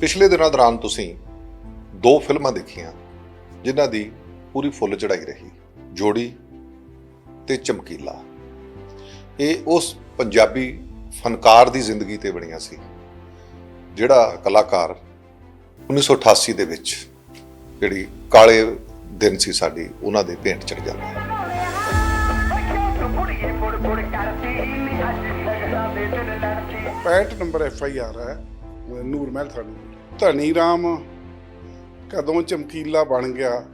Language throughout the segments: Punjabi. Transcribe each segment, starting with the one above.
ਪਿਛਲੇ ਦਿਨਾਂ ਦੌਰਾਨ ਤੁਸੀਂ ਦੋ ਫਿਲਮਾਂ ਦੇਖੀਆਂ, ਜਿਨ੍ਹਾਂ ਦੀ ਪੂਰੀ ਫੁੱਲ ਚੜਾਈ ਰਹੀ। ਜੋੜੀ ਤੇ ਚਮਕੀਲਾ। ਇਹ ਉਸ ਪੰਜਾਬੀ ਫਨਕਾਰ ਦੀ ਜ਼ਿੰਦਗੀ ਤੇ ਬਣੀਆਂ ਸੀ, ਜਿਹੜਾ ਕਲਾਕਾਰ 1988 ਦੇ ਵਿੱਚ ਜਿਹੜੀ ਕਾਲੇ ਦਿਨ ਸੀ ਸਾਡੀ, ਉਹਨਾਂ ਦੇ ਭੇਂਟ ਚੜ ਜਾਂਦਾ ਹੈ। 65 ਨੰਬਰ ਐਫ ਆਈ ਆਰ ਹੈ। ਨੂਰ ਮਹਿਲ ਥਾਣੇ ਧਨੀ ਰਾਮ, ਕਦੋਂ ਚਮਕੀਲਾ ਬਣ ਗਿਆ?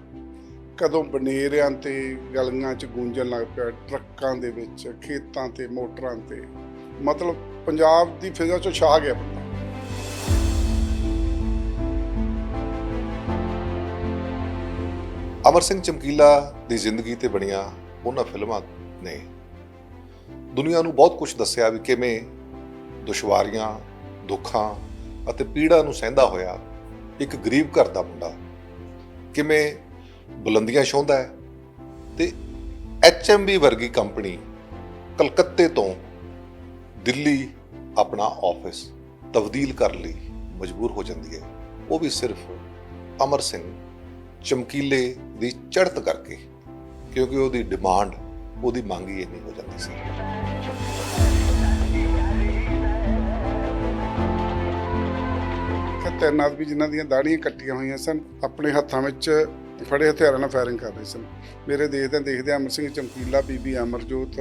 ਕਦੋਂ ਬਨੇਰਿਆਂ ਤੇ ਗਲੀਆਂ 'ਚ ਗੂੰਜਣ ਲੱਗ ਪਿਆ ਟਰੱਕਾਂ ਦੇ ਵਿੱਚ, ਖੇਤਾਂ ਤੇ, ਮੋਟਰਾਂ ਤੇ? ਮਤਲਬ ਪੰਜਾਬ ਦੀ ਫਿਜ਼ਾ 'ਚੋਂ ਛਾ ਗਿਆ ਬੰਦਾ। ਅਮਰ ਸਿੰਘ ਚਮਕੀਲਾ ਦੀ ਜ਼ਿੰਦਗੀ ਤੇ ਬਣੀਆਂ ਉਹਨਾਂ ਫਿਲਮਾਂ ਨੇ ਦੁਨੀਆ ਨੂੰ ਬਹੁਤ ਕੁਝ ਦੱਸਿਆ ਵੀ ਕਿਵੇਂ ਦੁਸ਼ਵਾਰੀਆਂ, ਦੁੱਖਾਂ ਅਤੇ ਪੀੜਾ ਨੂੰ ਸਹਿੰਦਾ ਹੋਇਆ ਇੱਕ ਗਰੀਬ ਘਰ ਦਾ ਮੁੰਡਾ। ਕਿਵੇਂ ਬੁਲੰਦੀਆਂ ਛੋਂਦਾ ਹੈ? ਤੇ ਐਚਐਮਬੀ ਵਰਗੀ ਕੰਪਨੀ ਕਲਕੱਤੇ ਤੋਂ ਦਿੱਲੀ ਆਪਣਾ ਆਫਿਸ ਤਬਦੀਲ ਕਰਨ ਲਈ ਮਜਬੂਰ ਹੋ ਜਾਂਦੀ ਹੈ। ਉਹ ਵੀ ਸਿਰਫ ਅਮਰ ਸਿੰਘ ਚਮਕੀਲੇ ਦੀ ਚੜ੍ਹਤ ਕਰਕੇ, ਕਿਉਂਕਿ ਉਹਦੀ ਡਿਮਾਂਡ ਉਹਦੀ ਮੰਗ ਹੀ ਇੰਨੀ ਹੋ ਜਾਂਦੀ ਸੀ। ਤੈਨਾਤ ਵੀ ਜਿਨ੍ਹਾਂ ਦੀਆਂ ਦਾੜੀਆਂ ਕੱਟੀਆਂ ਹੋਈਆਂ ਸਨ, ਆਪਣੇ ਹੱਥਾਂ ਵਿੱਚ ਫੜੇ ਹਥਿਆਰਾਂ ਨਾਲ ਫਾਇਰਿੰਗ ਕਰ ਰਹੇ ਸਨ। ਮੇਰੇ ਦੇਖਦੇ ਦੇਖਦੇ ਅਮਰ ਸਿੰਘ ਚਮਕੀਲਾ, ਬੀਬੀ ਅਮਰਜੋਤ,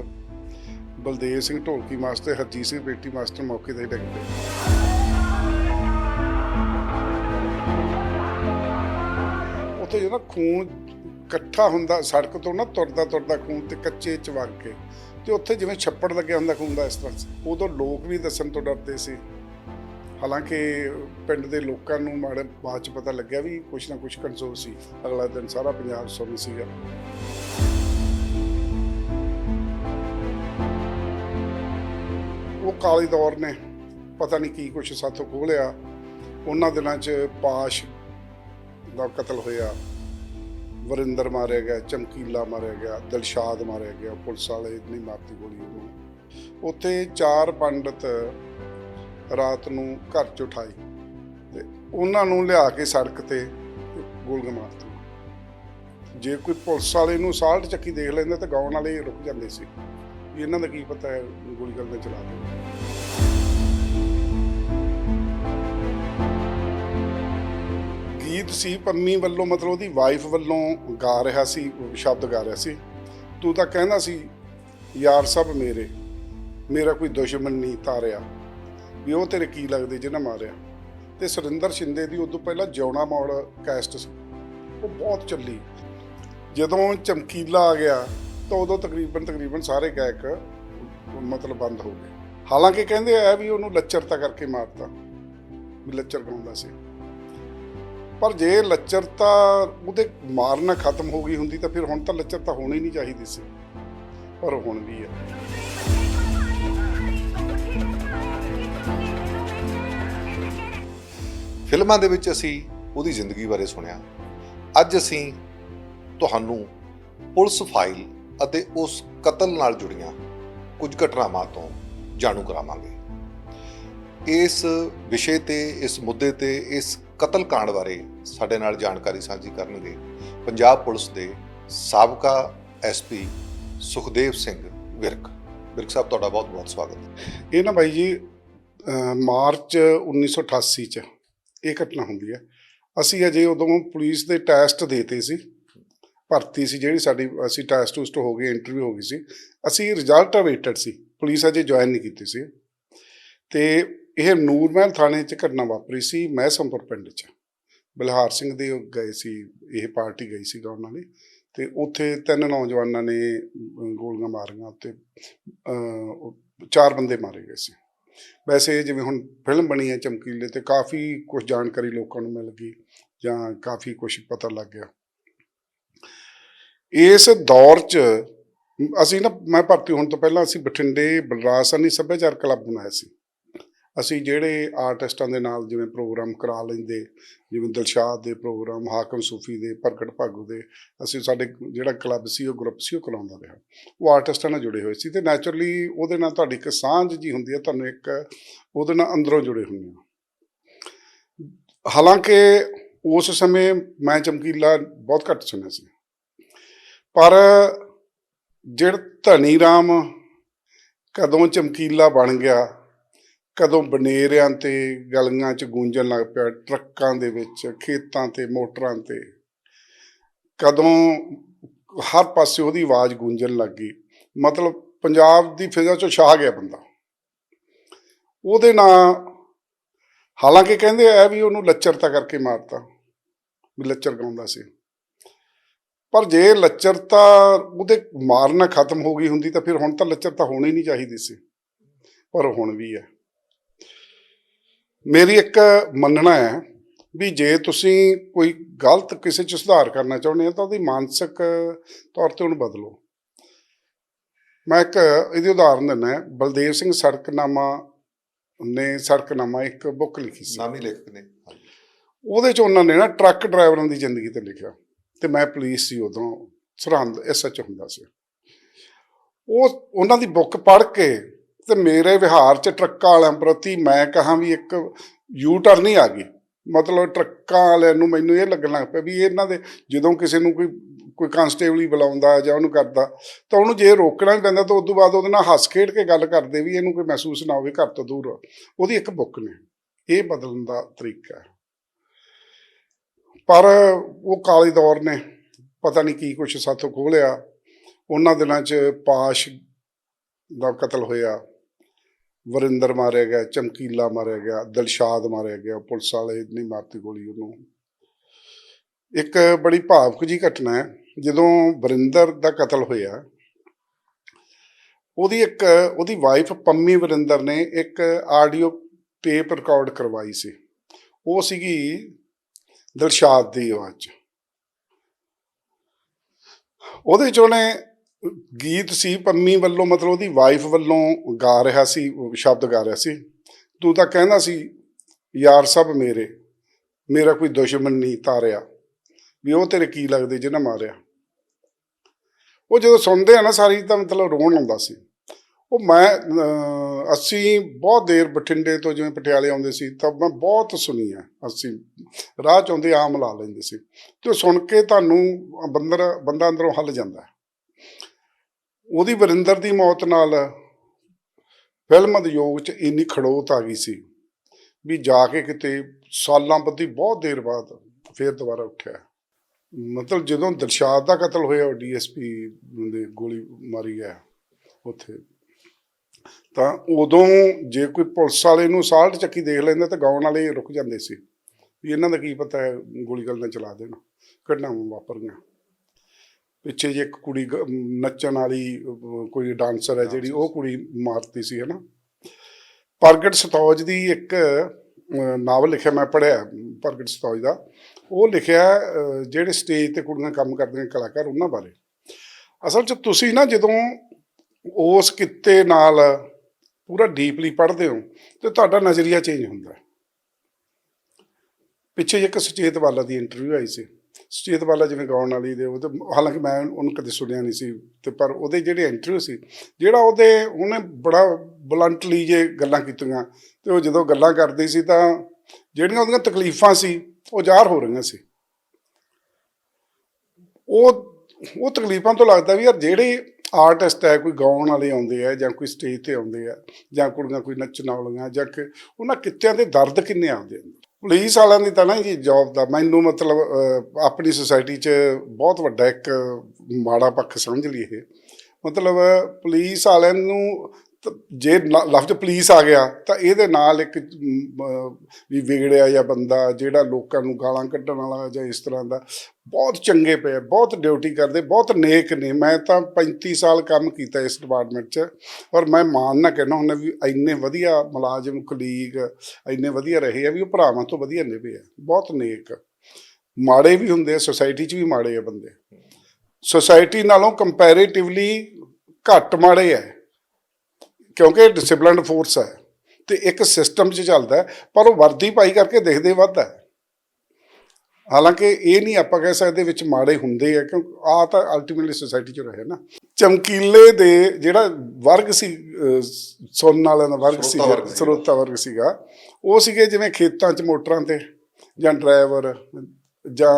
ਬਲਦੇਵ ਸਿੰਘ ਢੋਲਕੀ ਮਾਸਟਰ, ਹਰਜੀਤ ਸਿੰਘ ਬੇਟੀ ਮਾਸਟਰ ਮੌਕੇ ਤੇ ਡਿੱਗ ਪਏ। ਉੱਥੇ ਜਿਹੜਾ ਖੂਨ ਇਕੱਠਾ ਹੁੰਦਾ, ਸੜਕ ਤੋਂ ਨਾ ਤੁਰਦਾ ਤੁਰਦਾ ਖੂਨ ਤੇ ਕੱਚੇ ਚ ਵਗ ਕੇ ਤੇ ਉੱਥੇ ਜਿਵੇਂ ਛੱਪੜ ਲੱਗਿਆ ਹੁੰਦਾ ਖੂਨ ਦਾ ਇਸ ਤਰ੍ਹਾਂ ਸੀ। ਉਦੋਂ ਲੋਕ ਵੀ ਦੱਸਣ ਤੋਂ ਡਰਦੇ ਸੀ ਹਾਲਾਂਕਿ ਪਿੰਡ ਦੇ ਲੋਕਾਂ ਨੂੰ ਮਾੜੇ ਬਾਅਦ ਚ ਪਤਾ ਲੱਗਿਆ ਵੀ ਕੁਛ ਨਾ ਕੁਛ ਕਮਜ਼ੋਰ ਸੀ। ਅਗਲਾ ਦਿਨ ਸਾਰਾ ਪੰਜਾਬ ਸੁਣ ਸੀਗਾ। ਉਹ ਕਾਲੀ ਦੌਰ ਨੇ ਪਤਾ ਨਹੀਂ ਕੀ ਕੁਛ ਸਾਥੋਂ ਖੋਲਿਆ ਉਹਨਾਂ ਦਿਨਾਂ 'ਚ ਪਾਸ਼ ਦਾ ਕਤਲ ਹੋਇਆ। ਵਰਿੰਦਰ ਮਾਰਿਆ ਗਿਆ, ਚਮਕੀਲਾ ਮਾਰਿਆ ਗਿਆ, ਦਿਲਸ਼ਾਦ ਮਾਰਿਆ ਗਿਆ, ਪੁਲਿਸ ਵਾਲੇ ਨਹੀਂ ਮਾਰਤੀ ਗੋਲੀ ਉਹਨੂੰ। ਉੱਥੇ ਚਾਰ ਪੰਡਤ ਰਾਤ ਨੂੰ ਘਰ ਚ ਉਠਾਈ ਤੇ ਉਹਨਾਂ ਨੂੰ ਲਿਆ ਕੇ ਸੜਕ ਤੇ ਗੋਲੀਆਂ ਮਾਰਤੀਆਂ। ਜੇ ਕੋਈ ਪੁਲਿਸ ਵਾਲੇ ਨੂੰ ਸਾਲਟ ਚੱਕੀ ਦੇਖ ਲੈਂਦਾ ਤਾਂ ਗਾਉਣ ਵਾਲੇ ਰੁਕ ਜਾਂਦੇ ਸੀ। ਵੀ ਇਹਨਾਂ ਦਾ ਕੀ ਪਤਾ ਹੈ, ਗੋਲੀ ਗੱਲ ਚਲਾ ਦੇ ਗੀਤ ਸੀ ਪੰਮੀ ਵੱਲੋਂ ਮਤਲਬ ਉਹਦੀ ਵਾਈਫ ਵੱਲੋਂ ਗਾ ਰਿਹਾ ਸੀ, ਸ਼ਬਦ ਗਾ ਰਿਹਾ ਸੀ। ਤੂੰ ਤਾਂ ਕਹਿੰਦਾ ਸੀ, ਯਾਰ ਸਭ ਮੇਰੇ, ਮੇਰਾ ਕੋਈ ਦੁਸ਼ਮਣ ਨਹੀਂ ਤਾਰਿਆ। ਵੀ ਉਹ ਤੇਰੇ ਕੀ ਲੱਗਦੇ ਜਿਹਨਾਂ ਮਾਰਿਆ। ਤੇ ਸੁਰਿੰਦਰ ਸ਼ਿੰਦੇ ਦੀ ਉਦੋਂ ਪਹਿਲਾਂ ਜਿਉਣਾ ਮੋੜ ਕੈਸਟ ਸੀ। ਉਹ ਬਹੁਤ ਚੱਲੀ। ਜਦੋਂ ਚਮਕੀਲਾ ਆ ਗਿਆ, ਤਾਂ ਉਦੋਂ ਤਕਰੀਬਨ ਤਕਰੀਬਨ ਸਾਰੇ ਗਾਇਕ ਮਤਲਬ ਬੰਦ ਹੋ ਗਏ। ਹਾਲਾਂਕਿ ਕਹਿੰਦੇ ਆ ਵੀ ਉਹਨੂੰ ਲੱਚਰਤਾ ਕਰਕੇ ਮਾਰਤਾ, ਵੀ ਲੱਚਰ ਗਾਉਂਦਾ ਸੀ। ਪਰ ਜੇ ਲੱਚਰਤਾ ਉਹਦੇ ਮਾਰਨਾ ਖਤਮ ਹੋ ਗਈ ਹੁੰਦੀ ਤਾਂ ਫਿਰ ਹੁਣ ਤਾਂ ਲੱਚਰਤਾ ਹੋਣੀ ਨਹੀਂ ਚਾਹੀਦੀ ਸੀ। ਪਰ ਹੁਣ ਵੀ ਹੈ ਫਿਲਮਾਂ ਦੇ ਵਿੱਚ ਅਸੀਂ ਉਹਦੀ ਜ਼ਿੰਦਗੀ ਬਾਰੇ ਸੁਣਿਆ। ਅੱਜ ਅਸੀਂ ਤੁਹਾਨੂੰ ਪੁਲਿਸ ਫਾਈਲ ਅਤੇ ਉਸ ਕਤਲ ਨਾਲ ਜੁੜੀਆਂ ਕੁਝ ਘਟਨਾਵਾਂ ਤੋਂ ਜਾਣੂ ਕਰਾਵਾਂਗੇ। ਇਸ ਵਿਸ਼ੇ ਤੇ, ਇਸ ਮੁੱਦੇ ਤੇ, ਇਸ ਕਤਲ ਕਾਂਡ ਬਾਰੇ ਸਾਡੇ ਨਾਲ ਜਾਣਕਾਰੀ ਸਾਂਝੀ ਕਰਨਗੇ ਪੰਜਾਬ ਪੁਲਿਸ ਦੇ ਸਾਬਕਾ ਐਸਪੀ ਸੁਖਦੇਵ ਸਿੰਘ ਵਿਰਕ। ਵਿਰਕ ਸਾਹਿਬ, ਤੁਹਾਡਾ ਬਹੁਤ ਬਹੁਤ ਸਵਾਗਤ। ਹੈ ਇਹ ਨਾ ਬਾਈ ਜੀ, ਅਹ ਮਾਰਚ 1988 ਚ ਇਹ ਘਟਨਾ ਹੁੰਦੀ ਹੈ। ਅਸੀਂ ਅਜੇ ਉਦੋਂ ਪੁਲਿਸ ਦੇ ਟੈਸਟ ਦੇਤੇ ਸੀ। ਭਰਤੀ ਸੀ ਜਿਹੜੀ ਸਾਡੀ, ਅਸੀਂ ਟੈਸਟ ਟੂਸਟ ਹੋ ਗਏ, ਇੰਟਰਵਿਊ ਹੋ ਗਈ ਸੀ। ਅਸੀਂ ਰਿਜ਼ਲਟ ਅਵੇਟਡ ਸੀ। ਪੁਲਿਸ ਅਜੇ ਜੁਆਇਨ ਨਹੀਂ ਕੀਤੀ ਸੀ। ਤੇ ਇਹ ਨੂਰਮਹਿਲ ਥਾਣੇ 'ਚ ਘਟਨਾ ਵਾਪਰੀ ਸੀ। ਮਹਿਸਮਪੁਰ ਪਿੰਡ 'ਚ ਬਲਹਾਰ ਸਿੰਘ ਦੇ ਗਏ ਸੀ। ਇਹ ਪਾਰਟੀ ਗਈ ਸੀ ਉਹਨਾਂ ਨੇ ਤੇ ਉੱਥੇ ਤਿੰਨ ਨੌਜਵਾਨਾਂ ਨੇ ਗੋਲੀਆਂ ਮਾਰੀਆਂ ਤੇ ਚਾਰ ਬੰਦੇ ਮਾਰੇ ਗਏ ਸੀ। ਵੈਸੇ ਜਿਵੇਂ ਹੁਣ ਫਿਲਮ ਬਣੀ ਹੈ ਚਮਕੀਲੇ ਤੇ ਕਾਫੀ ਕੁਝ ਜਾਣਕਾਰੀ ਲੋਕਾਂ ਨੂੰ ਮਿਲ ਗਈ ਜਾਂ ਕਾਫੀ ਕੁਝ ਪਤਾ ਲੱਗ ਗਿਆ। ਇਸ ਦੌਰ 'ਚ ਅਸੀਂ ਨਾ, ਮੈਂ ਭਰਤੀ ਹੋਣ ਤੋਂ ਪਹਿਲਾਂ ਅਸੀਂ ਬਠਿੰਡੇ ਬਲਰਾਸਾਨੀ ਸੱਭਿਆਚਾਰ ਕਲੱਬ ਬਣਾਇਆ ਸੀ। ਅਸੀਂ ਜਿਹੜੇ ਆਰਟਿਸਟਾਂ ਦੇ ਨਾਲ ਜਿਵੇਂ ਪ੍ਰੋਗਰਾਮ ਕਰਾ ਲੈਂਦੇ ਜਿਵੇਂ ਦਿਲਸ਼ਾਦ ਦੇ ਪ੍ਰੋਗਰਾਮ, ਹਾਕਮ ਸੂਫੀ ਦੇ, ਪ੍ਰਗਟ ਭਾਗੂ ਦੇ, ਅਸੀਂ ਸਾਡੇ ਜਿਹੜਾ ਕਲੱਬ ਸੀ, ਉਹ ਗਰੁੱਪ ਸੀ, ਉਹ ਕਰਾਉਂਦਾ ਰਿਹਾ। ਉਹ ਆਰਟਿਸਟਾਂ ਨਾਲ ਜੁੜੇ ਹੋਏ ਸੀ ਤੇ ਨੈਚੁਰਲੀ ਉਹਦੇ ਨਾਲ ਤੁਹਾਡੀ ਇੱਕ ਸਾਂਝ ਜੀ ਹੁੰਦੀ ਹੈ, ਤੁਹਾਨੂੰ ਇੱਕ ਉਹਦੇ ਨਾਲ ਅੰਦਰੋਂ ਜੁੜੇ ਹੁੰਦੇ ਹੋ। ਹਾਲਾਂਕਿ ਉਸ ਸਮੇਂ ਮੈਂ ਚਮਕੀਲਾ ਬਹੁਤ ਘੱਟ ਸੁਣਿਆ ਸੀ। ਪਰ ਜਿਹੜਾ ਧਨੀ ਰਾਮ ਕਦੋਂ ਚਮਕੀਲਾ ਬਣ ਗਿਆ ਕਦੋਂ ਬਨੇਰਿਆਂ ਤੇ ਗਲੀਆਂ 'ਚ ਗੂੰਜਣ ਲੱਗ ਪਿਆ, ਟਰੱਕਾਂ ਦੇ ਵਿੱਚ, ਖੇਤਾਂ ਤੇ, ਮੋਟਰਾਂ ਤੇ। ਕਦੋਂ ਹਰ ਪਾਸੇ ਉਹਦੀ ਆਵਾਜ਼ ਗੂੰਜਣ ਲੱਗ ਗਈ। ਮਤਲਬ ਪੰਜਾਬ ਦੀ ਫਿਜ਼ਾ 'ਚੋਂ ਛਾ ਗਿਆ ਬੰਦਾ। ਉਹਦੇ ਨਾਲ ਹਾਲਾਂਕਿ ਕਹਿੰਦੇ ਆ ਵੀ ਉਹਨੂੰ ਲੱਚਰਤਾ ਕਰਕੇ ਮਾਰਤਾ, ਵੀ ਲੱਚਰ ਗਾਉਂਦਾ ਸੀ। ਪਰ ਜੇ ਲੱਚਰਤਾ ਉਹਦੇ ਮਾਰਨਾ ਖਤਮ ਹੋ ਗਈ ਹੁੰਦੀ ਤਾਂ ਫਿਰ ਹੁਣ ਤਾਂ ਲੱਚਰਤਾ ਹੋਣੀ ਨਹੀਂ ਚਾਹੀਦੀ ਸੀ। ਪਰ ਹੁਣ ਵੀ ਹੈ। ਮੇਰੀ ਇੱਕ ਮੰਨਣਾ ਹੈ ਵੀ ਜੇ ਤੁਸੀਂ ਕੋਈ ਗਲਤ ਕਿਸੇ ਚ ਸੁਧਾਰ ਕਰਨਾ ਚਾਹੁੰਦੇ ਹੋ ਤਾਂ ਉਹਦੀ ਮਾਨਸਿਕ ਤੌਰ ਤੇ ਉਹਨੂੰ ਬਦਲੋ। ਮੈਂ ਇੱਕ ਇਹਦੀ ਉਦਾਹਰਨ ਦਿੰਦਾ ਬਲਦੇਵ ਸਿੰਘ ਸੜਕਨਾਮਾ ਨੇ ਸੜਕਨਾਮਾ ਇੱਕ ਬੁੱਕ ਲਿਖੀ ਸੀ। ਨਾਮੀ ਲੇਖਕ ਨੇ। ਉਹਦੇ ਚ ਉਹਨਾਂ ਨੇ ਨਾ ਟਰੱਕ ਡਰਾਈਵਰਾਂ ਦੀ ਜ਼ਿੰਦਗੀ ਤੇ ਲਿਖਿਆ ਤੇ ਮੈਂ ਪੁਲਿਸ ਸੀ ਉਦੋਂ ਸਰਹੰਦ ਐਸਐਚ ਹੁੰਦਾ ਸੀ। ਉਹ ਉਹਨਾਂ ਦੀ ਬੁੱਕ ਪੜ੍ਹ ਕੇ ਤੇ ਮੇਰੇ ਵਿਹਾਰ ਚ ਟਰੱਕਾਂ ਵਾਲਿਆਂ ਪ੍ਰਤੀ ਮੈਂ ਕਹਾਂ ਵੀ ਇੱਕ ਯੂ ਟਰਨ ਹੀ ਆ ਗਈ। ਮਤਲਬ ਟਰੱਕਾਂ ਵਾਲਿਆਂ ਨੂੰ ਮੈਨੂੰ ਇਹ ਲੱਗਣ ਲੱਗ ਪਿਆ ਵੀ ਇਹਨਾਂ ਦੇ ਜਦੋਂ ਕਿਸੇ ਨੂੰ ਕੋਈ ਕੋਈ ਕਾਂਸਟੇਬਲ ਹੀ ਬੁਲਾਉਂਦਾ ਜਾਂ ਉਹਨੂੰ ਕਰਦਾ, ਤਾਂ ਉਹਨੂੰ ਜੇ ਰੋਕਣਾ ਵੀ ਪੈਂਦਾ ਤਾਂ ਉਸ ਤੋਂ ਬਾਅਦ ਉਹਦੇ ਨਾਲ ਹੱਸ ਖੇਡ ਕੇ ਗੱਲ ਕਰਦੇ ਵੀ ਇਹਨੂੰ ਕੋਈ ਮਹਿਸੂਸ ਨਾ ਹੋਵੇ ਘਰ ਤੋਂ ਦੂਰ। ਉਹਦੀ ਇੱਕ ਬੁੱਕ ਨੇ। ਇਹ ਬਦਲਣ ਦਾ ਤਰੀਕਾ ਹੈ। ਪਰ ਉਹ ਕਾਲੇ ਦੌਰ ਨੇ, ਪਤਾ ਨਹੀਂ ਕੀ ਕੁਛ ਸਾਥੋਂ ਖੋਲਿਆ ਉਹਨਾਂ ਦਿਨਾਂ 'ਚ ਪਾਸ਼ ਦਾ ਕਤਲ ਹੋਇਆ। ਵਰਿੰਦਰ ਮਾਰਿਆ ਗਿਆ, ਚਮਕੀਲਾ ਮਾਰਿਆ ਗਿਆ, ਦਿਲਸ਼ਾਦ ਮਾਰਿਆ ਗਿਆ, ਪੁਲਿਸ ਵਾਲੇ ਨੇ ਮਾਰਤੀ ਗੋਲੀ ਉਹਨੂੰ। ਇੱਕ ਬੜੀ ਭਾਵਕ ਜੀ ਘਟਨਾ ਹੈ, ਜਦੋਂ ਵਰਿੰਦਰ ਦਾ ਕਤਲ ਹੋਇਆ, ਉਹਦੀ ਇੱਕ, ਉਹਦੀ ਵਾਈਫ ਪੰਮੀ ਵਰਿੰਦਰ ਨੇ ਇੱਕ ਆਡੀਓ ਟੇਪ ਰਿਕਾਰਡ ਕਰਵਾਈ ਸੀ। ਉਹ ਸੀਗੀ ਦਿਲਸ਼ਾਦ ਦੀ ਆਵਾਜ਼ ਉਹਦੇ 'ਚ ਉਹਨੇ ਗੀਤ ਸੀ ਪੰਮੀ ਵੱਲੋਂ, ਮਤਲਬ ਉਹਦੀ ਵਾਈਫ ਵੱਲੋਂ ਗਾ ਰਿਹਾ ਸੀ, ਸ਼ਬਦ ਗਾ ਰਿਹਾ ਸੀ। ਤੂੰ ਤਾਂ ਕਹਿੰਦਾ ਸੀ, ਯਾਰ ਸਭ ਮੇਰੇ, ਮੇਰਾ ਕੋਈ ਦੁਸ਼ਮਣ ਨਹੀਂ ਤਾਰਿਆ। ਵੀ ਉਹ ਤੇਰੇ ਕੀ ਲੱਗਦੇ ਜਿਹਨਾਂ ਮਾਰਿਆ? ਉਹ ਜਦੋਂ ਸੁਣਦੇ ਆ ਨਾ ਸਾਰੀ, ਤਾਂ ਮਤਲਬ ਰੋਣ ਆਉਂਦਾ ਸੀ। ਉਹ ਮੈਂ ਅਸੀਂ ਬਹੁਤ ਦੇਰ ਬਠਿੰਡੇ ਤੋਂ ਜਿਵੇਂ ਪਟਿਆਲੇ ਆਉਂਦੇ ਸੀ, ਤਾਂ ਮੈਂ ਬਹੁਤ ਸੁਣੀ ਆ, ਅਸੀਂ ਰਾਹ ਚ ਆਉਂਦੇ ਆਮ ਲਾ ਲੈਂਦੇ ਸੀ। ਤੇ ਉਹ ਸੁਣ ਕੇ ਤੁਹਾਨੂੰ ਬੰਦਰ, ਬੰਦਾ ਅੰਦਰੋਂ ਹੱਲ ਜਾਂਦਾ। ਉਹਦੀ ਵਰਿੰਦਰ ਦੀ ਮੌਤ ਨਾਲ ਫਿਲਮ ਉਦਯੋਗ ਚ ਇੰਨੀ ਖੜੋਤ ਆ ਗਈ ਸੀ ਵੀ ਜਾ ਕੇ ਕਿਤੇ ਸਾਲਾਂ ਬੱਧੀ ਬਹੁਤ ਦੇਰ ਬਾਅਦ ਫੇਰ ਦੁਬਾਰਾ ਉੱਠਿਆ। ਮਤਲਬ ਜਦੋਂ ਦਿਲਸ਼ਾਦ ਦਾ ਕਤਲ ਹੋਇਆ ਡੀਐਸਪੀ ਦੇ ਗੋਲੀ ਮਾਰੀ ਗਿਆ ਉੱਥੇ, ਤਾਂ ਉਦੋਂ ਜੇ ਕੋਈ ਪੁਲਿਸ ਵਾਲੇ ਨੂੰ ਸਾਲਟ ਚੱਕੀ ਦੇਖ ਲੈਂਦਾ ਤਾਂ ਗਾਉਣ ਵਾਲੇ ਰੁਕ ਜਾਂਦੇ ਸੀ ਵੀ ਇਹਨਾਂ ਦਾ ਕੀ ਪਤਾ ਹੈ ਗੋਲੀ ਗੱਲ ਨਾ ਚਲਾ ਦੇਣ, ਘਟਨਾਵਾਂ ਵਾਪਰੀਆਂ। ਪਿੱਛੇ ਜੇ ਇੱਕ ਕੁੜੀ ਨੱਚਣ ਵਾਲੀ ਕੋਈ ਡਾਂਸਰ ਹੈ ਜਿਹੜੀ ਉਹ ਕੁੜੀ ਮਾਰਤੀ ਸੀ ਹਨਾ? ਪ੍ਰਗਟ ਸਤੌਜ ਦੀ ਇੱਕ ਨਾਵਲ ਲਿਖਿਆ ਮੈਂ ਪੜਿਆ ਪ੍ਰਗਟ ਸਤੌਜ ਦਾ। ਉਹ ਲਿਖਿਆ ਜਿਹੜੇ ਸਟੇਜ ਤੇ ਕੁੜੀਆਂ ਕੰਮ ਕਰਦੀਆਂ ਕਲਾਕਾਰ ਉਹਨਾਂ ਬਾਰੇ। ਅਸਲ 'ਚ ਤੁਸੀਂ ਨਾ ਜਦੋਂ ਉਸ ਕਿੱਤੇ ਨਾਲ ਪੂਰਾ ਡੀਪਲੀ ਪੜ੍ਹਦੇ ਹੋ ਤੇ ਤੁਹਾਡਾ ਨਜ਼ਰੀਆ ਚੇਂਜ ਹੁੰਦਾ। ਪਿੱਛੇ ਇੱਕ ਸੁਚੇਤ ਵਾਲਾ ਦੀ ਇੰਟਰਵਿਊ ਆਈ ਸੀ। ਸੁਚੇਤ ਵਾਲਾ ਜਿਵੇਂ ਗਾਉਣ ਵਾਲੀ ਦੇ, ਉਹ ਤੇ ਹਾਲਾਂਕਿ ਮੈਂ ਉਹਨੂੰ ਕਦੇ ਸੁਣਿਆ ਨਹੀਂ ਸੀ, ਤੇ ਪਰ ਉਹਦੇ ਜਿਹੜੇ ਇੰਟਰਵਿਊ ਸੀ, ਜਿਹੜਾ ਉਹਦੇ, ਉਹਨੇ ਬੜਾ ਬਲੰਟਲੀ ਜੇ ਗੱਲਾਂ ਕੀਤੀਆਂ, ਤੇ ਉਹ ਜਦੋਂ ਗੱਲਾਂ ਕਰਦੀ ਸੀ ਤਾਂ ਜਿਹੜੀਆਂ ਉਹਦੀਆਂ ਤਕਲੀਫਾਂ ਸੀ, ਉਹ ਜ਼ਾਹਰ ਹੋ ਰਹੀਆਂ ਸੀ। ਉਹ ਉਹ ਤਕਲੀਫਾਂ ਤੋਂ ਲੱਗਦਾ ਵੀ ਯਾਰ ਜਿਹੜੇ ਆਰਟਿਸਟ ਹੈ, ਕੋਈ ਗਾਉਣ ਵਾਲੇ ਆਉਂਦੇ ਆ ਜਾਂ ਕੋਈ ਸਟੇਜ ਤੇ ਆਉਂਦੇ ਆ, ਜਾਂ ਕੁੜੀਆਂ ਕੋਈ ਨੱਚਣ ਵਾਲੀਆਂ, ਜਾਂ ਉਹਨਾਂ ਕਿੱਤਿਆਂ ਦੇ ਦਰਦ ਕਿੰਨੇ ਆਉਂਦੇ ਆ ਪੁਲਿਸ ਵਾਲਿਆਂ ਦੀ ਤਾਂ ਨਾ ਜੀ ਜੌਬ ਦਾ ਮੈਨੂੰ ਮਤਲਬ ਆਪਣੀ ਸੁਸਾਇਟੀ 'ਚ ਬਹੁਤ ਵੱਡਾ ਇੱਕ ਮਾੜਾ ਪੱਖ ਸਮਝ ਲਈਏ। ਮਤਲਬ ਪੁਲਿਸ ਵਾਲਿਆਂ ਨੂੰ ਜੇ ਨ- ਲਫ਼ਜ਼ ਪੁਲਿਸ ਆ ਗਿਆ, ਤਾਂ ਇਹਦੇ ਨਾਲ ਇੱਕ ਵੀ ਵਿਗੜਿਆ ਜਾਂ ਬੰਦਾ ਜਿਹੜਾ ਲੋਕਾਂ ਨੂੰ ਗਾਲਾਂ ਕੱਢਣ ਵਾਲਾ ਜਾਂ ਇਸ ਤਰ੍ਹਾਂ ਦਾ, ਬਹੁਤ ਚੰਗੇ ਪਏ ਬਹੁਤ ਡਿਊਟੀ ਕਰਦੇ, ਬਹੁਤ ਨੇਕ ਨੇ। ਮੈਂ ਤਾਂ 35 ਸਾਲ ਕੰਮ ਕੀਤਾ ਇਸ ਡਿਪਾਰਟਮੈਂਟ 'ਚ, ਔਰ ਮੈਂ ਮਾਣ ਨਾ ਕਹਿਣਾ ਹੁੰਦਾ ਵੀ ਇੰਨੇ ਵਧੀਆ ਮੁਲਾਜ਼ਮ ਕਲੀਗ ਇੰਨੇ ਵਧੀਆ ਰਹੇ ਆ ਵੀ ਉਹ ਭਰਾਵਾਂ ਤੋਂ ਵਧੀਆ ਨਿਭੇ ਆ। ਬਹੁਤ ਨੇਕ। ਮਾੜੇ ਵੀ ਹੁੰਦੇ ਆ ਸੋਸਾਇਟੀ 'ਚ ਵੀ ਮਾੜੇ ਆ ਬੰਦੇ। ਸੋਸਾਇਟੀ ਨਾਲੋਂ ਕੰਪੈਰੀਟਿਵਲੀ ਘੱਟ ਮਾੜੇ ਆ। ਕਿਉਂਕਿ ਡਿਸਪਲਿਨਡ ਫੋਰਸ ਹੈ ਤੇ ਇੱਕ ਸਿਸਟਮ 'ਚ ਚੱਲਦਾ ਪਰ ਉਹ ਵਰਦੀ ਪਾਈ ਕਰਕੇ ਦਿਖਦੇ ਵੱਧ ਹੈ। ਹਾਲਾਂਕਿ ਇਹ ਨਹੀਂ ਆਪਾਂ ਕਹਿ ਸਕਦੇ ਵਿੱਚ ਮਾੜੇ ਹੁੰਦੇ ਆ ਕਿਉਂਕਿ ਆ ਤਾਂ ਅਲਟੀਮੇਟਲੀ ਸੋਸਾਇਟੀ 'ਚ ਰਹੇ ਨਾ। ਚਮਕੀਲੇ ਦੇ ਜਿਹੜਾ ਵਰਗ ਸੀ ਸੁਣਨ ਵਾਲਿਆਂ ਦਾ ਵਰਗ ਸੀਗਾ। ਸਰੋਤਾ ਵਰਗ ਸੀਗਾ ਉਹ ਸੀਗੇ ਜਿਵੇਂ ਖੇਤਾਂ 'ਚ ਮੋਟਰਾਂ ਤੇ ਜਾਂ ਡਰਾਈਵਰ ਜਾਂ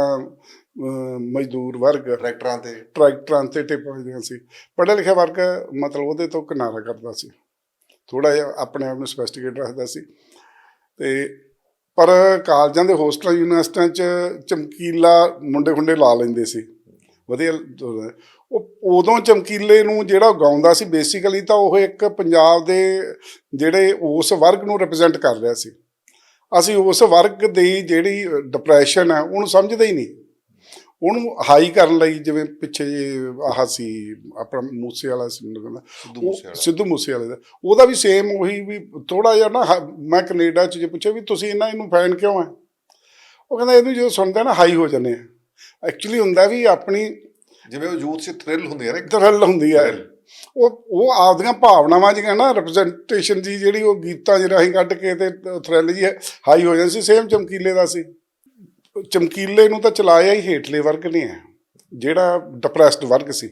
ਮਜ਼ਦੂਰ ਵਰਗ। ਟਰੈਕਟਰਾਂ ਤੇ। ਟਰੈਕਟਰਾਂ ਤੇ ਟਿਪ ਸੀ। ਪੜ੍ਹਿਆ ਲਿਖਿਆ ਵਰਗ ਮਤਲਬ ਉਹਦੇ ਤੋਂ ਕਿਨਾਰਾ ਕਰਦਾ ਸੀ। ਥੋੜਾ ਜਿਹਾ ਆਪਣੇ ਆਪ ਨੂੰ ਸਪੈਸਟੀਕੇਟ ਰੱਖਦਾ ਸੀ। ਤੇ ਪਰ ਕਾਲਜਾਂ ਦੇ ਹੋਸਟਲ, ਯੂਨੀਵਰਸਿਟੀਆਂ 'ਚ ਚਮਕੀਲਾ ਮੁੰਡੇ ਖੁੰਡੇ ਲਾ ਲੈਂਦੇ ਸੀ। ਵਧੀਆ ਉਹ ਉਦੋਂ ਚਮਕੀਲੇ ਨੂੰ ਜਿਹੜਾ ਉਹ ਗਾਉਂਦਾ ਸੀ ਬੇਸਿਕਲੀ ਤਾਂ ਉਹ ਇੱਕ ਪੰਜਾਬ ਦੇ ਜਿਹੜੇ ਉਸ ਵਰਗ ਨੂੰ ਰਿਪਰੈਜ਼ੈਂਟ ਕਰ ਰਿਹਾ ਸੀ। ਅਸੀਂ ਉਸ ਵਰਗ ਦੀ ਜਿਹੜੀ ਡਿਪਰੈਸ਼ਨ ਹੈ, ਉਹਨੂੰ ਸਮਝਦੇ ਹੀ ਨਹੀਂ। ਉਹਨੂੰ ਹਾਈ ਕਰਨ ਲਈ ਜਿਵੇਂ ਪਿੱਛੇ ਆਹ ਸੀ ਆਪਣਾ ਮੂਸੇ ਵਾਲਾ ਸਿੱਧੂ ਮੂਸੇ ਵਾਲੇ। ਦਾ। ਉਹਦਾ ਵੀ ਸੇਮ ਉਹੀ ਵੀ ਥੋੜਾ ਜਿਹਾ ਨਾ ਮੈਂ ਕੈਨੇਡਾ ਚ ਜੇ ਪੁੱਛਿਆ ਵੀ ਤੁਸੀਂ ਇਹਨਾਂ ਇਹਨੂੰ ਫੈਨ ਕਿਉਂ ਹੈ ਉਹ ਕਹਿੰਦਾ ਇਹਨੂੰ ਜਦੋਂ ਸੁਣਦੇ ਨਾ ਹਾਈ ਹੋ ਜਾਂਦੇ ਆ। ਐਕਚੁਅਲੀ ਹੁੰਦਾ ਵੀ ਆਪਣੀ ਜਿਵੇਂ ਉਹ ਯੂਥ 'ਚ ਥ੍ਰਿਲ ਹੁੰਦੀ ਹੈ ਨਾ ਇੱਕ। ਥਰਲ ਹੁੰਦੀ ਹੈ। ਉਹ ਉਹ ਆਪਦੀਆਂ ਭਾਵਨਾਵਾਂ ਜਿਹੜੀਆਂ ਨਾ ਰਿਪਰੈਜ਼ੈਂਟੇਸ਼ਨ ਦੀ ਜਿਹੜੀ ਉਹ ਗੀਤਾਂ ਜਿਹੇ ਰਾਹੀਂ ਕੱਢ ਕੇ ਤੇ ਥ੍ਰਿਲ ਜੀ ਹਾਈ ਹੋ ਜਾਂਦੀ ਸੀ ਸੇਮ ਚਮਕੀਲੇ ਦਾ ਸੀ। ਚਮਕੀਲੇ ਨੂੰ ਤਾਂ ਚਲਾਇਆ ਹੀ ਹੇਠਲੇ ਵਰਗ ਨੇ ਹੈ ਜਿਹੜਾ ਡਿਪਰੈਸਡ ਵਰਗ ਸੀ।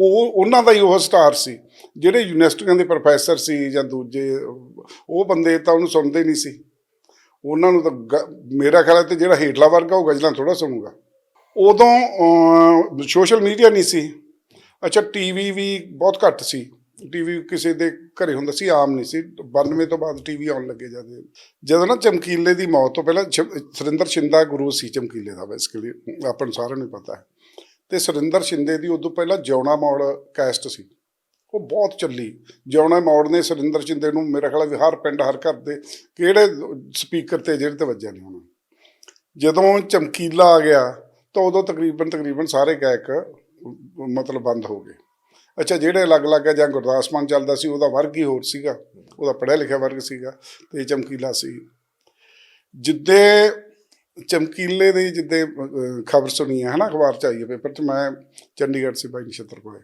ਉਹ, ਉਹਨਾਂ ਦਾ ਹੀ ਉਹ ਸਟਾਰ ਸੀ। ਜਿਹੜੇ ਯੂਨੀਵਰਸਿਟੀਆਂ ਦੇ ਪ੍ਰੋਫੈਸਰ ਸੀ ਜਾਂ ਦੂਜੇ, ਉਹ ਬੰਦੇ ਤਾਂ ਉਹਨੂੰ ਸੁਣਦੇ ਨਹੀਂ ਸੀ। ਉਹਨਾਂ ਨੂੰ ਤਾਂ ਗ- ਮੇਰਾ ਖਿਆਲ ਹੈ ਤੇ ਜਿਹੜਾ ਹੇਠਲਾ ਵਰਗ ਆ, ਉਹ ਗਜ਼ਲਾਂ ਥੋੜਾ ਸੁਣੂਗਾ। ਉਦੋਂ ਸੋਸ਼ਲ ਮੀਡੀਆ ਨਹੀਂ ਸੀ। ਅੱਛਾ ਟੀਵੀ ਵੀ ਬਹੁਤ ਘੱਟ ਸੀ। ਟੀਵੀ ਕਿਸੇ ਦੇ ਘਰੇ ਹੁੰਦਾ ਸੀ, ਆਮ ਨਹੀਂ ਸੀ। 92 ਤੋਂ ਬਾਅਦ ਟੀਵੀ ਆਉਣ ਲੱਗੇ ਜਾਂਦੇ ਜਦੋਂ ਨਾ ਚਮਕੀਲੇ ਦੀ ਮੌਤ ਤੋਂ ਪਹਿਲਾਂ ਛ- ਸੁਰਿੰਦਰ ਸ਼ਿੰਦਾ ਗੁਰੂ ਸੀ ਚਮਕੀਲੇ ਦਾ ਬੇਸਿਕਲੀ ਆਪਾਂ ਨੂੰ ਸਾਰਿਆਂ ਨੂੰ ਹੀ ਪਤਾ ਹੈ। ਤੇ ਸੁਰਿੰਦਰ ਸ਼ਿੰਦੇ ਦੀ ਉਦੋਂ ਪਹਿਲਾਂ ਜਿਉਣਾ ਮੌੜ ਕੈਸਟ ਸੀ। ਉਹ ਬਹੁਤ ਚੱਲੀ। ਜਿਉਣਾ ਮੌੜ ਨੇ ਸੁਰਿੰਦਰ ਸ਼ਿੰਦੇ ਨੂੰ ਮੇਰਾ ਖਿਆਲ ਹੈ ਵੀ ਹਰ ਪਿੰਡ, ਹਰ ਘਰ ਦੇ ਕਿਹੜੇ ਸਪੀਕਰ ਤੇ ਜਿਹੜੇ ਤੇ ਵੱਜਿਆ ਨਹੀਂ ਹੋਣਾ। ਜਦੋਂ ਚਮਕੀਲਾ ਆ ਗਿਆ, ਤਾਂ ਉਦੋਂ ਤਕਰੀਬਨ ਤਕਰੀਬਨ ਸਾਰੇ ਗਾਇਕ ਮਤਲਬ ਬੰਦ ਹੋ ਗਏ। ਅੱਛਾ, ਜਿਹੜੇ ਅਲੱਗ-ਅਲੱਗ ਹੈ ਜਾਂ ਗੁਰਦਾਸ ਮਾਨ ਚੱਲਦਾ ਸੀ, ਉਹਦਾ ਵਰਗ ਹੀ ਹੋਰ ਸੀਗਾ। ਉਹਦਾ ਪੜ੍ਹਿਆ ਲਿਖਿਆ ਵਰਗ ਸੀਗਾ ਤੇ ਚਮਕੀਲਾ ਸੀ। ਜਿੱਦੇ ਚਮਕੀਲੇ ਦੀ ਜਿੱਦੇ ਖਬਰ ਸੁਣੀ ਹੈ, ਹਨਾ, ਅਖਬਾਰ ਚ ਆਈ ਹੈ ਪੇਪਰ 'ਚ, ਮੈਂ ਚੰਡੀਗੜ੍ਹ ਸੀ ਬਾਈ ਨਛੱਤਰ ਕੋਲੇ।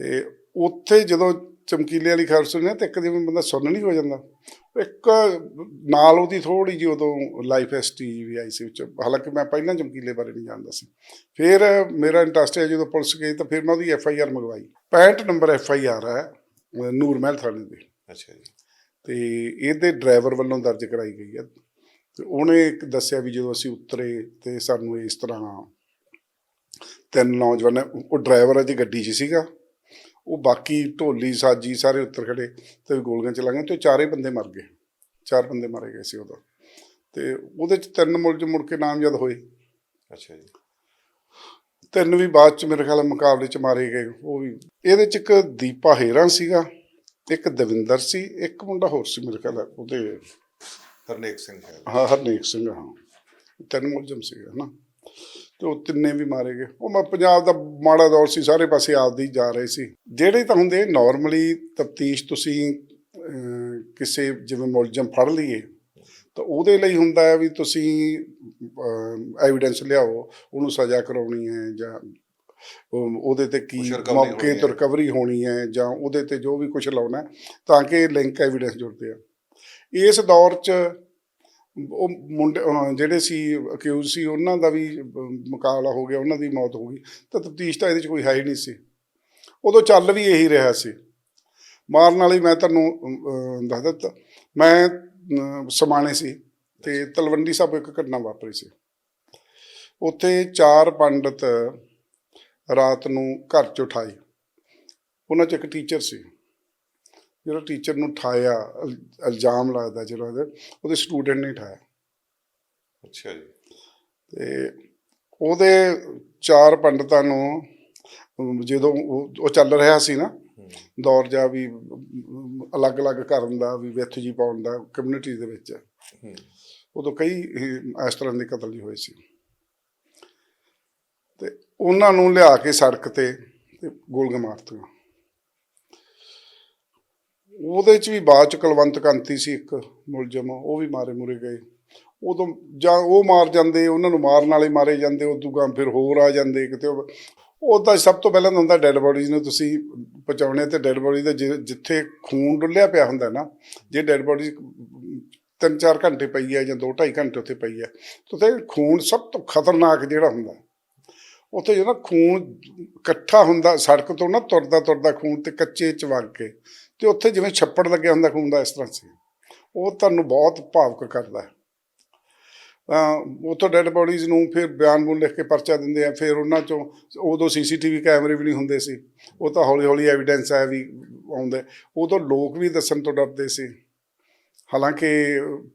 ਤੇ ਉੱਥੇ ਜਦੋਂ ਚਮਕੀਲੇ ਵਾਲੀ ਖਬਰ ਸੁਣੀ ਨਾ ਤੇ ਇੱਕ ਜਿਵੇਂ ਬੰਦਾ ਸੁਣਨ ਨਹੀਂ ਹੋ ਜਾਂਦਾ। ਇੱਕ ਨਾਲ ਉਹਦੀ ਥੋੜੀ ਜਿਹੀ ਉਦੋਂ ਲਾਈਫ ਹਿਸਟਰੀ ਵੀ ਆਈ ਸੀ ਵਿੱਚ ਹਾਲਾਂਕਿ ਮੈਂ ਪਹਿਲਾਂ ਚਮਕੀਲੇ ਬਾਰੇ ਨਹੀਂ ਜਾਣਦਾ ਸੀ। ਫਿਰ ਮੇਰਾ ਇੰਟਰਸਟ ਹੈ ਜਦੋਂ ਪੁਲਿਸ ਗਈ ਤਾਂ ਫਿਰ ਮੈਂ ਉਹਦੀ ਐਫ ਆਈ ਆਰ ਮੰਗਵਾਈ। 65 ਨੰਬਰ ਐਫ ਆਈ ਆਰ ਹੈ ਨੂਰ ਮਹਿਲ ਥਾਣੇ ਦੀ। ਅੱਛਾ ਜੀ। ਤੇ ਇਹਦੇ ਡਰਾਈਵਰ ਵੱਲੋਂ ਦਰਜ ਕਰਾਈ ਗਈ ਹੈ। ਤੇ ਉਹਨੇ ਇੱਕ ਦੱਸਿਆ ਵੀ ਜਦੋਂ ਅਸੀਂ ਉਤਰੇ ਤੇ ਸਾਨੂੰ ਇਸ ਤਰ੍ਹਾਂ ਤਿੰਨ ਨੌਜਵਾਨ ਉਹ ਡਰਾਈਵਰ ਅਜੇ ਗੱਡੀ 'ਚ ਸੀਗਾ। ਉਹ ਬਾਕੀ ਢੋਲੀ ਸਾਜੀ ਸਾਰੇ ਉੱਤਰ ਖੜੇ ਤੇ ਗੋਲੀਆਂ ਚਲਾਈਆਂ ਤੇ ਚਾਰੇ ਬੰਦੇ ਮਰ ਗਏ। ਚਾਰ ਬੰਦੇ ਮਾਰੇ ਗਏ ਸੀ ਉਦੋਂ। ਤੇ ਉਹਦੇ 'ਚ ਤਿੰਨ ਮੁਲਜ਼ਮ ਮੁੜ ਕੇ ਨਾਮਜ਼ਦ ਹੋਏ। ਅੱਛਾ ਜੀ। ਤਿੰਨ ਵੀ ਬਾਅਦ 'ਚ ਮੇਰੇ ਖਿਆਲ ਮੁਕਾਬਲੇ 'ਚ ਮਾਰੇ ਗਏ। ਉਹ ਵੀ ਇਹਦੇ 'ਚ ਇੱਕ ਦੀਪਾ ਹੇਰਾ ਸੀਗਾ ਇੱਕ ਦਵਿੰਦਰ ਸੀ ਇੱਕ ਮੁੰਡਾ ਹੋਰ ਸੀ ਮੇਰੇ ਖਿਆਲ ਉਹਦੇ ਹਰਨੇਕ ਸਿੰਘ ਹੈ। ਹਾਂ ਹਰਨੇਕ ਸਿੰਘ ਹਾਂ। ਤਿੰਨ ਮੁਲਜ਼ਮ ਸੀਗੇ ਹਨਾ। ਤੇ ਉਹ ਤਿੰਨੇ ਵੀ ਮਾਰੇ ਗਏ। ਉਹ ਮੈਂ ਪੰਜਾਬ ਦਾ ਮਾੜਾ ਦੌਰ ਸੀ ਸਾਰੇ ਪਾਸੇ ਆਪਦੀ ਜਾ ਰਹੇ ਸੀ। ਜਿਹੜੇ ਤਾਂ ਹੁੰਦੇ ਨਾਰਮਲੀ ਤਫਤੀਸ਼ ਤੁਸੀਂ ਕਿਸੇ ਜਿਵੇਂ ਮੁਲਜ਼ਮ ਫੜ ਲਈਏ ਤਾਂ ਉਹਦੇ ਲਈ ਹੁੰਦਾ ਹੈ ਵੀ ਤੁਸੀਂ ਐਵੀਡੈਂਸ ਲਿਆਓ ਉਹਨੂੰ ਸਜ਼ਾ ਕਰਾਉਣੀ ਹੈ ਜਾਂ ਉਹ- ਉਹਦੇ ਤੇ ਕੀ ਮੌਕੇ ਤੇ। ਰਿਕਵਰੀ ਹੋਣੀ ਹੈ ਜਾਂ ਉਹਦੇ ਤੇ ਜੋ ਵੀ ਕੁਝ ਲਾਉਣਾ ਤਾਂ ਕਿ ਲਿੰਕ ਐਵੀਡੈਂਸ ਜੁੜਦੇ ਆ। ਇਸ ਦੌਰ 'ਚ ਉਹ ਮੁੰਡੇ ਜਿਹੜੇ ਸੀ ਅਕਿਊਜ਼ ਸੀ, ਉਹਨਾਂ ਦਾ ਵੀ ਮੁਕਾਬਲਾ ਹੋ ਗਿਆ, ਉਹਨਾਂ ਦੀ ਮੌਤ ਹੋ ਗਈ। ਤਾਂ ਤਫਤੀਸ਼ ਤਾਂ ਇਹਦੇ 'ਚ ਕੋਈ ਹੈ ਹੀ ਨਹੀਂ ਸੀ। ਉਦੋਂ ਚੱਲ ਵੀ ਇਹੀ ਰਿਹਾ ਸੀ। ਮਾਰਨ ਵਾਲੀ ਮੈਂ ਤੁਹਾਨੂੰ ਦੱਸ ਦਿੱਤਾ। ਮੈਂ ਸਮਾਣੇ ਸੀ ਤੇ ਤਲਵੰਡੀ ਸਾਹਿਬ ਇੱਕ ਘਟਨਾ ਵਾਪਰੀ ਸੀ। ਉੱਥੇ ਚਾਰ ਪੰਡਤ ਰਾਤ ਨੂੰ ਘਰ 'ਚ ਉਠਾਈ। ਉਹਨਾਂ 'ਚ ਇੱਕ ਟੀਚਰ ਸੀ। ਜਿਹੜਾ ਟੀਚਰ ਨੂੰ ਉਠਾਇਆ ਇਲ- ਇਲਜ਼ਾਮ ਲੱਗਦਾ ਜਿਹੜਾ ਉਹਦੇ ਉਹਦੇ ਸਟੂਡੈਂਟ ਨੇ ਉਠਾਇਆ। ਅੱਛਾ ਜੀ। ਤੇ ਉਹਦੇ ਚਾਰ ਪੰਡਤਾਂ ਨੂੰ ਜਦੋਂ ਉਹ ਚੱਲ ਰਿਹਾ ਸੀ ਨਾ। ਦੌਰ ਜਾ ਵੀ ਅਲੱਗ-ਅਲੱਗ ਕਰਨ ਦਾ ਵੀ ਵਿੱਥ ਜੀ ਪਾਉਣ ਦਾ ਕਮਿਊਨਿਟੀ ਦੇ ਵਿੱਚ। ਉਦੋਂ ਕਈ ਇਸ ਤਰ੍ਹਾਂ ਦੇ ਕਤਲ ਹੋਏ ਸੀ। ਤੇ ਉਹਨਾਂ ਨੂੰ ਲਿਆ ਕੇ ਸੜਕ ਤੇ ਤੇ ਗੋਲੀਆਂ ਮਾਰਤੀਆਂ। ਉਹਦੇ ਚ ਵੀ ਬਾਅਦ ਚ ਕੁਲਵੰਤ ਕਾਂਤੀ ਸੀ ਇੱਕ ਮੁਲਜ਼ਮ, ਉਹ ਵੀ ਮਾਰੇ ਮੁਰੇ ਗਏ। ਉਦੋਂ ਜਾਂ ਉਹ ਮਾਰ ਜਾਂਦੇ, ਉਹਨਾਂ ਨੂੰ ਮਾਰਨ ਵਾਲੇ ਮਾਰੇ ਜਾਂਦੇ, ਉਦੋਂ ਗਾਂ ਫਿਰ ਹੋਰ ਆ ਜਾਂਦੇ ਕਿਤੇ। ਉਹ ਤਾਂ ਸਭ ਤੋਂ ਪਹਿਲਾਂ ਤਾਂ ਹੁੰਦਾ ਡੈੱਡ ਬੋਡੀਜ਼ ਨੂੰ ਤੁਸੀਂ ਪਹੁੰਚਾਉਣੇ ਤੇ ਡੈੱਡ ਬੋਡੀ ਦੇ ਜਿੱਥੇ ਖੂਨ ਡੁੱਲਿਆ ਪਿਆ ਹੁੰਦਾ ਨਾ, ਜੇ ਡੈੱਡ ਬੋਡੀ ਤਿੰਨ ਚਾਰ ਘੰਟੇ ਪਈ ਹੈ ਜਾਂ ਦੋ ਢਾਈ ਘੰਟੇ ਉੱਥੇ ਪਈ ਹੈ ਤਾਂ ਉੱਥੇ ਖੂਨ ਸਭ ਤੋਂ ਖਤਰਨਾਕ ਜਿਹੜਾ ਹੁੰਦਾ। ਉੱਥੇ ਜਿਹੜਾ ਖੂਨ ਇਕੱਠਾ ਹੁੰਦਾ, ਸੜਕ ਤੋਂ ਨਾ ਤੁਰਦਾ ਤੁਰਦਾ ਖੂਨ ਤੇ ਕੱਚੇ ਚ ਵਗ ਕੇ ਤੇ ਉੱਥੇ ਜਿਵੇਂ ਛੱਪੜ ਲੱਗਿਆ ਹੁੰਦਾ ਖੂਨ ਦਾ, ਇਸ ਤਰ੍ਹਾਂ ਸੀ। ਉਹ ਤੁਹਾਨੂੰ ਬਹੁਤ ਭਾਵਕ ਕਰਦਾ ਹੈ। ਤਾਂ ਉੱਥੋਂ ਡੈੱਡ ਬੋਡੀਜ਼ ਨੂੰ ਫਿਰ ਬਿਆਨ ਬੂਨ ਲਿਖ ਕੇ ਪਰਚਾ ਦਿੰਦੇ ਆ। ਫਿਰ ਉਹਨਾਂ ਚੋਂ ਉਦੋਂ ਸੀਸੀਟੀਵੀ ਕੈਮਰੇ ਵੀ ਨਹੀਂ ਹੁੰਦੇ ਸੀ। ਉਹ ਤਾਂ ਹੌਲੀ ਹੌਲੀ ਐਵੀਡੈਂਸ ਹੈ ਵੀ ਆਉਂਦਾ ਉਦੋਂ ਲੋਕ ਵੀ ਦੱਸਣ ਤੋਂ ਡਰਦੇ ਸੀ। ਹਾਲਾਂਕਿ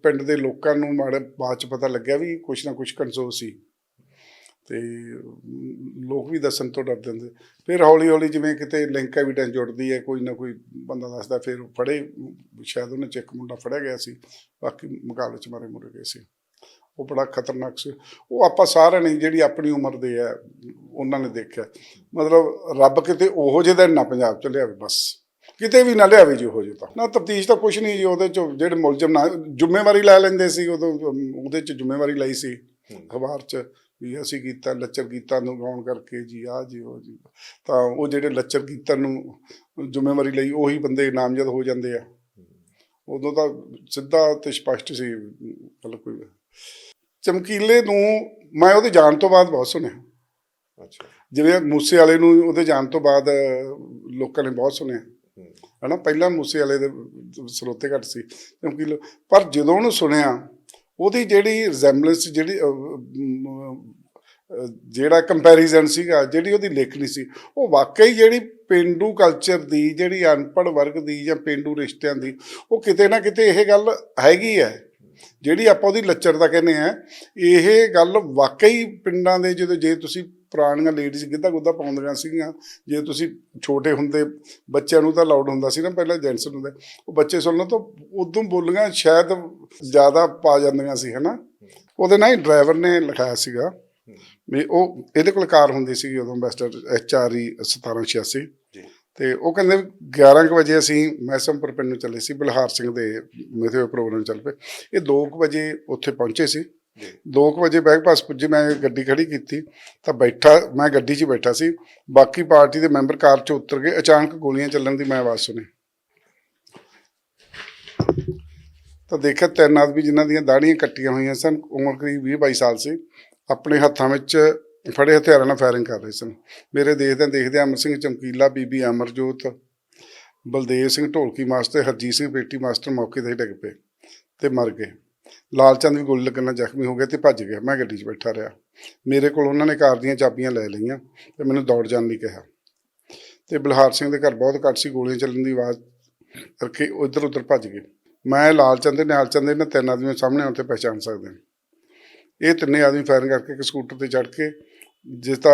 ਪਿੰਡ ਦੇ ਲੋਕਾਂ ਨੂੰ ਮਾੜੇ ਬਾਅਦ ਚ ਪਤਾ ਲੱਗਿਆ ਵੀ ਕੁਛ ਨਾ ਕੁਛ ਕਨਸੋ ਸੀ। ਤੇ ਲੋਕ ਵੀ ਦੱਸਣ ਤੋਂ ਡਰਦੇ ਹੁੰਦੇ ਫਿਰ ਹੌਲੀ ਹੌਲੀ ਜਿਵੇਂ ਕਿਤੇ ਲਿੰਕ ਐਵੀਡੈਂਸ ਜੁੜਦੀ ਹੈ, ਕੋਈ ਨਾ ਕੋਈ ਬੰਦਾ ਦੱਸਦਾ, ਫਿਰ ਫੜੇ, ਸ਼ਾਇਦ ਉਹਨੇ ਚ ਇੱਕ ਮੁੰਡਾ ਫੜਿਆ ਗਿਆ ਸੀ, ਬਾਕੀ ਮੁਕਾਬਲੇ ਚ ਮਾਰੇ ਮੁਰੇ ਗਏ ਸੀ। ਉਹ ਬੜਾ ਖਤਰਨਾਕ ਸੀ। ਉਹ ਆਪਾਂ ਸਾਰਿਆਂ ਨੇ ਜਿਹੜੀ ਆਪਣੀ ਉਮਰ ਦੇ ਆ ਉਹਨਾਂ ਨੇ ਦੇਖਿਆ। ਮਤਲਬ ਰੱਬ ਕਿਤੇ ਉਹੋ ਜਿਹੇ ਦਿਨ ਨਾ ਪੰਜਾਬ ਚ ਲਿਆਵੇ ਬਸ। ਕਿਤੇ ਵੀ ਨਾ ਲਿਆਵੇ ਜੀ ਉਹੋ ਜਿਹੇ ਤਾਂ। ਨਾ ਤਫਤੀਸ਼ ਤਾਂ ਕੁਛ ਨਹੀਂ ਜੀ, ਉਹਦੇ ਚ ਜਿਹੜੇ ਮੁਲਜ਼ਮ ਨਾ, ਜ਼ਿੰਮੇਵਾਰੀ ਲੈ ਲੈਂਦੇ ਸੀ, ਉਦੋਂ, ਉਹਦੇ ਚ ਜ਼ਿੰਮੇਵਾਰੀ ਲਈ ਸੀ, ਅਖਬਾਰ ਚ। ਵੀ ਅਸੀਂ ਕੀਤਾ ਲੱਚਰ ਗੀਤਾਂ ਨੂੰ ਗਾਉਣ ਕਰਕੇ ਜੀ ਆ ਜੀ ਉਹ ਜੀ। ਤਾਂ ਉਹ ਜਿਹੜੇ ਲੱਚਰ ਗੀਤਾਂ ਨੂੰ ਜ਼ਿੰਮੇਵਾਰੀ ਲਈ ਉਹੀ ਬੰਦੇ ਨਾਮਜ਼ਦ ਹੋ ਜਾਂਦੇ ਆ। ਉਦੋਂ ਤਾਂ ਸਿੱਧਾ ਤੇ ਸਪਸ਼ਟ ਸੀ ਮਤਲਬ ਕੋਈ ਚਮਕੀਲੇ ਨੂੰ ਮੈਂ ਉਹਦੇ ਜਾਣ ਤੋਂ ਬਾਅਦ ਬਹੁਤ ਸੁਣਿਆ। ਅੱਛਾ। ਜਿਵੇਂ ਮੂਸੇ ਵਾਲੇ ਨੂੰ ਉਹਦੇ ਜਾਣ ਤੋਂ ਬਾਅਦ ਲੋਕਾਂ ਨੇ ਬਹੁਤ ਸੁਣਿਆ। ਹੂੰ। ਹਨਾ ਪਹਿਲਾਂ ਮੂਸੇ ਵਾਲੇ ਦੇ ਸਰੋਤੇ ਘੱਟ ਸੀ ਚਮਕੀਲੇ। ਪਰ ਜਦੋਂ ਉਹਨੂੰ ਸੁਣਿਆ ਉਹਦੀ ਜਿਹੜੀ ਰਿਜ਼ੈਂਬਲੈਂਸ ਜਿਹੜੀ ਜਿਹੜਾ ਕੰਪੈਰੀਜ਼ਨ ਸੀਗਾ, ਜਿਹੜੀ ਉਹਦੀ ਲੇਖਣੀ ਸੀ, ਉਹ ਵਾਕਈ ਜਿਹੜੀ ਪਿੰਡੂ ਕਲਚਰ ਦੀ, ਜਿਹੜੀ ਅਨਪੜ੍ਹ ਵਰਗ ਦੀ ਜਾਂ ਪਿੰਡੂ ਰਿਸ਼ਤਿਆਂ ਦੀ, ਉਹ ਕਿਤੇ ਨਾ ਕਿਤੇ ਇਹ ਗੱਲ ਹੈਗੀ ਹੈ। ਜਿਹੜੀ ਆਪਾਂ ਉਹਦੀ ਲੱਚਰਤਾ ਕਹਿੰਦੇ ਆ ਇਹ ਗੱਲ ਵਾਕਈ ਪਿੰਡਾਂ ਦੇ ਜਦੋਂ ਜੇ ਤੁਸੀਂ ਪੁਰਾਣੀਆਂ ਲੇਡੀਜ਼ ਗਿੱਧਾ ਗੁੱਧਾ ਪਾਉਂਦੀਆਂ ਸੀਗੀਆਂ। ਜੇ ਤੁਸੀਂ ਛੋਟੇ ਹੁੰਦੇ ਬੱਚਿਆਂ ਨੂੰ ਤਾਂ ਲਾਊਡ ਹੁੰਦਾ ਸੀ ਨਾ ਪਹਿਲਾਂ ਜੈਂਟਸ ਨੂੰ ਹੁੰਦੇ ਉਹ ਬੱਚੇ ਸੁਣਨ ਤੋਂ ਉਦੋਂ ਬੋਲੀਆਂ ਸ਼ਾਇਦ ਜ਼ਿਆਦਾ ਪਾ ਜਾਂਦੀਆਂ ਸੀ ਹਨਾ? ਉਹਦੇ ਨਾਲ ਹੀ ਡਰਾਈਵਰ ਨੇ ਲਿਖਾਇਆ ਸੀਗਾ ਵੀ ਉਹ ਇਹਦੇ ਕੋਲ ਕਾਰ ਹੁੰਦੀ ਸੀਗੀ ਉਦੋਂ ਬੈਸਟਰ ਐਚ ਆਰ ਈ 1786 ਜੀ। ਤੇ ਉਹ ਕਹਿੰਦੇ ਵੀ 11 ਕੁ ਵਜੇ ਅਸੀਂ ਮੈਸਮਪੁਰ ਪਿੰਡ ਨੂੰ ਚੱਲੇ ਸੀ ਬਲਹਾਰ ਸਿੰਘ ਦੇ ਮੇਥੇ ਪ੍ਰੋਗਰਾਮ ਚੱਲ ਪਏ। ਇਹ 2 ਕੁ ਵਜੇ ਉੱਥੇ ਪਹੁੰਚੇ ਸੀ। 2 ਕੁ ਵਜੇ ਬੈਗ ਪਾਸ ਪੁੱਜੇ, ਮੈਂ ਗੱਡੀ ਖੜੀ ਕੀਤੀ, ਤਾਂ ਬੈਠਾ, ਮੈਂ ਗੱਡੀ 'ਚ ਬੈਠਾ ਸੀ। ਬਾਕੀ ਪਾਰਟੀ ਦੇ ਮੈਂਬਰ ਕਾਰ 'ਚ ਉਤਰ ਗਏ, ਅਚਾਨਕ ਗੋਲੀਆਂ ਚੱਲਣ ਦੀ ਮੈਂ ਆਵਾਜ਼ ਸੁਣੀ। ਤਾਂ ਦੇਖਿਆ ਤਿੰਨ ਆਦਮੀ ਜਿਨ੍ਹਾਂ ਦੀਆਂ ਦਾੜੀਆਂ ਕੱਟੀਆਂ ਹੋਈਆਂ ਸਨ, ਉਮਰ ਕਰੀਬ 20 22 ਸਾਲ ਸੀ, ਆਪਣੇ ਹੱਥਾਂ ਵਿੱਚ ਫੜੇ ਹਥਿਆਰਾਂ ਨਾਲ ਫਾਇਰਿੰਗ ਕਰ ਰਹੇ ਸਨ। ਮੇਰੇ ਦੇਖਦਿਆਂ ਦੇਖਦਿਆਂ ਅਮਰ ਸਿੰਘ ਚਮਕੀਲਾ, ਬੀਬੀ ਅਮਰਜੋਤ, ਬਲਦੇਵ ਸਿੰਘ ਢੋਲਕੀ ਮਾਸਟਰ, ਹਰਜੀਤ ਸਿੰਘ ਪੇਟੀ ਮਾਸਟਰ ਮੌਕੇ ਤੇ ਹੀ ਡਿੱਗ ਪਏ ਤੇ ਮਰ ਗਏ। ਲਾਲਚੰਦ ਵੀ ਗੋਲੀ ਲੱਗਣ ਨਾਲ ਜ਼ਖਮੀ ਹੋ ਗਿਆ ਤੇ ਭੱਜ ਗਿਆ। ਮੈਂ ਗੱਡੀ 'ਚ ਬੈਠਾ ਰਿਹਾ। ਮੇਰੇ ਕੋਲ ਉਹਨਾਂ ਨੇ ਕਾਰ ਦੀਆਂ ਚਾਬੀਆਂ ਲੈ ਲਈਆਂ ਤੇ ਮੈਨੂੰ ਦੌੜ ਜਾਣ ਲਈ ਕਿਹਾ। ਤੇ ਬਲਹਾਰ ਸਿੰਘ ਦੇ ਘਰ ਬਹੁਤ ਘੱਟ ਸੀ, ਗੋਲੀਆਂ ਚੱਲਣ ਦੀ ਆਵਾਜ਼ ਕਰਕੇ ਉਧਰ ਉਧਰ ਭੱਜ ਗਏ। ਮੈਂ ਲਾਲਚੰਦ ਤੇ ਨਿਹਾਲ ਚੰਦ ਇਹਨਾਂ ਤਿੰਨ ਆਦਮੀਆਂ ਸਾਹਮਣੇ ਆਉਣ ਤੇ ਪਹਿਚਾਣ ਸਕਦੇ ਹਾਂ। ਇਹ ਤਿੰਨੇ ਆਦਮੀ ਫਾਇਰਿੰਗ ਕਰਕੇ ਇੱਕ ਸਕੂਟਰ ਤੇ ਚੜ੍ਹ ਕੇ ਜਿਸ ਦਾ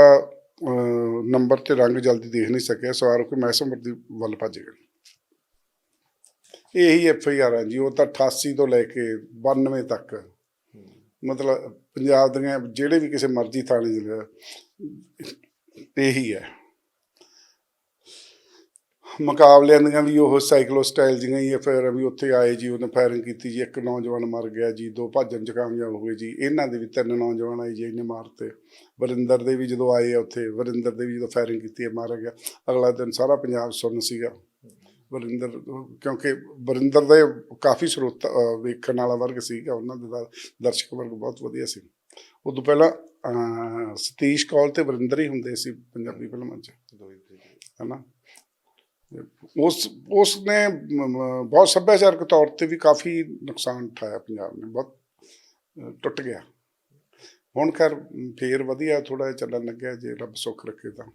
ਨੰਬਰ ਤੇ ਰੰਗ ਜਲਦੀ ਦੇਖ ਨਹੀਂ ਸਕਿਆ। ਸਵਾਰ ਹੋ ਕੇ ਮੈਸਮਰ ਦੀ ਵੱਲ ਭੱਜ ਗਏ। ਇਹੀ ਐਫ ਆਈ ਆਰ ਆ ਜੀ, ਉਹ ਤਾਂ 88 ਤੋਂ ਲੈ ਕੇ 92 ਤੱਕ। ਮਤਲਬ ਪੰਜਾਬ ਦੀਆਂ ਜਿਹੜੇ ਵੀ ਕਿਸੇ ਮਰਜ਼ੀ ਥਾਣੇ ਜ਼ਿਲ੍ਹੇ ਇਹੀ ਹੈ। ਮੁਕਾਬਲਿਆਂ ਦੀਆਂ ਵੀ ਉਹ ਸਾਈਕਲੋ ਸਟਾਈਲ ਜਿਹੀਆਂ ਹੀ ਫਿਰ ਵੀ ਉੱਥੇ ਆਏ ਜੀ, ਉਹਨੇ ਫਾਇਰਿੰਗ ਕੀਤੀ ਜੀ, ਇੱਕ ਨੌਜਵਾਨ ਮਰ ਗਿਆ ਜੀ, ਦੋ ਭੱਜਣ ਚ ਕਾਮਯਾਬ ਹੋ ਗਏ ਜੀ। ਇਹਨਾਂ ਦੇ ਵੀ ਤਿੰਨ ਨੌਜਵਾਨ ਆਏ ਜੀ, ਇਹਨੇ ਮਾਰਤੇ। ਵਰਿੰਦਰ ਦੇ ਵੀ ਜਦੋਂ ਆਏ ਆ ਉੱਥੇ, ਵਰਿੰਦਰ ਦੇ ਵੀ ਜਦੋਂ ਫਾਇਰਿੰਗ ਕੀਤੀ ਹੈ, ਮਾਰਿਆ ਗਿਆ। ਅਗਲਾ ਦਿਨ ਸਾਰਾ ਪੰਜਾਬ ਸੁਣ ਸੀਗਾ। ਵਰਿੰਦਰ, ਕਿਉਂਕਿ ਵਰਿੰਦਰ ਦੇ ਕਾਫੀ ਸਰੋਤ ਵੇਖਣ ਵਾਲਾ ਵਰਗ ਸੀਗਾ, ਉਹਨਾਂ ਦਾ ਦਰਸ਼ਕ ਵਰਗ ਬਹੁਤ ਵਧੀਆ ਸੀ। ਉਦੋਂ ਪਹਿਲਾਂ ਸਤੀਸ਼ ਕੌਲ ਤੇ ਵਰਿੰਦਰ ਹੀ ਹੁੰਦੇ ਸੀ ਪੰਜਾਬੀ ਫਿਲਮਾਂ 'ਚ, ਹਨਾ? ਉਸ ਉਸ ਨੇ ਬਹੁਤ ਸੱਭਿਆਚਾਰਕ ਤੌਰ ਤੇ ਵੀ ਕਾਫੀ ਨੁਕਸਾਨ ਉਠਾਇਆ ਪੰਜਾਬ ਨੇ, ਬਹੁਤ ਟੁੱਟ ਗਿਆ। ਹੁਣ ਕਰ ਫੇਰ ਵਧੀਆ ਥੋੜਾ ਚੱਲਣ ਲੱਗਿਆ, ਜੇ ਰੱਬ ਸੁੱਖ ਰੱਖੇ ਤਾਂ।